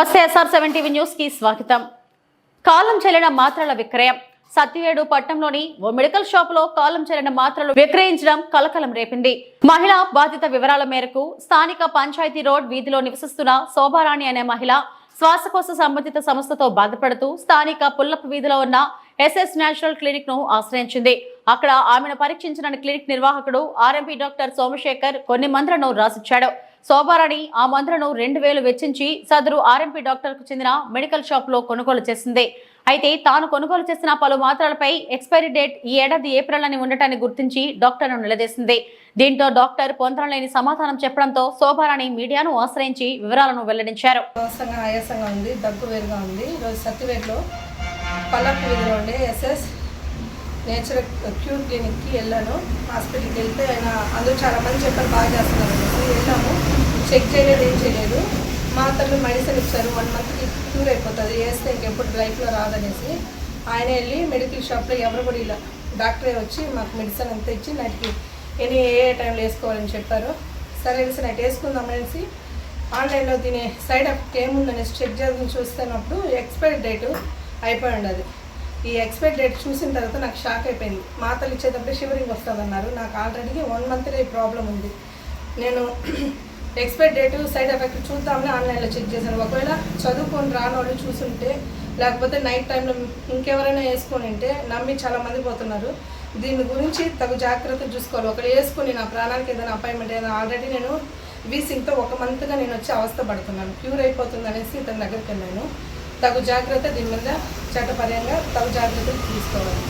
నమస్తే SR seven TV న్యూస్కి స్వాగతం. కాలం చెల్లిన మాత్రల విక్రయం. సత్యవేడు పట్టణంలోని ఓ మెడికల్ షాప్లో కాలం చెల్లిన మాత్రలు విక్రయించడం కలకలం రేపింది. మహిళ బాధిత వివరాల మేరకు స్థానిక పంచాయతీ రోడ్ వీధిలో నివసిస్తున్న శోభారాణి అనే మహిళ శ్వాసకోశ సంబంధిత సమస్యతో బాధపడుతూ స్థానిక పుల్లప్ వీధిలో ఉన్న ఎస్ఎస్ నేచురల్ క్లినిక్ను ఆశ్రయించింది. అక్కడ ఆమెను పరీక్షించిన క్లినిక్ నిర్వాహకుడు ఆర్ఎంపీ డాక్టర్ సోమశేఖర్ కొన్ని మందులను రాసిచ్చాడు. శోభారాణి ఆ మందులను రెండు వేలు వెచ్చించి సదరు ఆర్ఎంపీ డాక్టర్కు చెందిన మెడికల్ షాప్లో కొనుగోలు చేసింది. అయితే తాను కొనుగోలు చేసిన పలు మాత్రలపై ఎక్స్పైరీ డేట్ ఈ ఏడాది ఏప్రిల్ అని ఉండటాన్ని గుర్తించి డాక్టర్ను నిలదీసింది. దీంతో డాక్టర్ పొందలేని సమాధానం చెప్పడంతో శోభారాణి మీడియాను ఆశ్రయించి వివరాలను వెల్లడించారు. ఆయాసంగా ఉంది దగ్గు వేరుగా ఉంది. ఈరోజు సత్యవేట్లో పల్లపు వీధిలో ఉండే ఎస్ఎస్ నేచర్ క్యూర్ క్లినిక్కి వెళ్ళాను. హాస్పిటల్కి వెళ్తే ఆయన అందరూ చాలా మంది చెప్పారు బాగా చేస్తున్నారు. అనేసి వెళ్ళాము. చెక్ చేయలేదు ఏం చేయలేదు. మాత్రలు మెడిసిన్ ఇచ్చారు. వన్ మంత్కి క్యూర్ అయిపోతుంది. వేస్తే ఇంకెప్పుడు లైఫ్లో రాదనేసి ఆయన వెళ్ళి మెడికల్ షాప్లో ఎవరు కూడా ఇలా డాక్టరే వచ్చి మాకు మెడిసిన్ అంతా ఇచ్చి నాటికి ఎన్ని ఏ ఏ టైంలో వేసుకోవాలని చెప్పారు. సరే అనేసి నైట్ వేసుకుందాం అనేసి ఆన్లైన్లో దీని సైడ్ ఎఫెక్ట్ ఏముందనేసి చెక్ చేసి చూస్తున్నప్పుడు ఎక్స్పైరీ డేటు అయిపోయి ఉండదు. ఈ ఎక్స్పైరీ డేట్ చూసిన తర్వాత నాకు షాక్ అయిపోయింది. మాతలు ఇచ్చేటప్పుడు షివరింగ్ వస్తుంది అన్నారు నాకు ఆల్రెడీ వన్ మంత్లో ఈ ప్రాబ్లం ఉంది. నేను ఎక్స్పైరీ డేటు సైడ్ ఎఫెక్ట్ చూద్దామని ఆన్లైన్లో చెక్ చేశాను. ఒకవేళ చదువుకొని రాని వాళ్ళు చూసుంటే లేకపోతే నైట్ టైంలో ఇంకెవరైనా వేసుకొని ఉంటే నమ్మి చాలా మంది పోతున్నారు. దీని గురించి తగు జాగ్రత్త చూసుకోవాలి. ఒకరు వేసుకొని నా ప్రాణానికి ఏదైనా అపాయింట్మెంట్ ఏదైనా ఆల్రెడీ నేను వీసింగ్తో ఒక మంత్గా నేను వచ్చి అవస్థ పడుతున్నాను. క్యూర్ అయిపోతుంది అనేసి ఇతని దగ్గరికి వెళ్ళాను. తగు జాగ్రత్త దీని మీద చట్టపరంగా తగు జాగ్రత్తలు తీసుకోవాలి.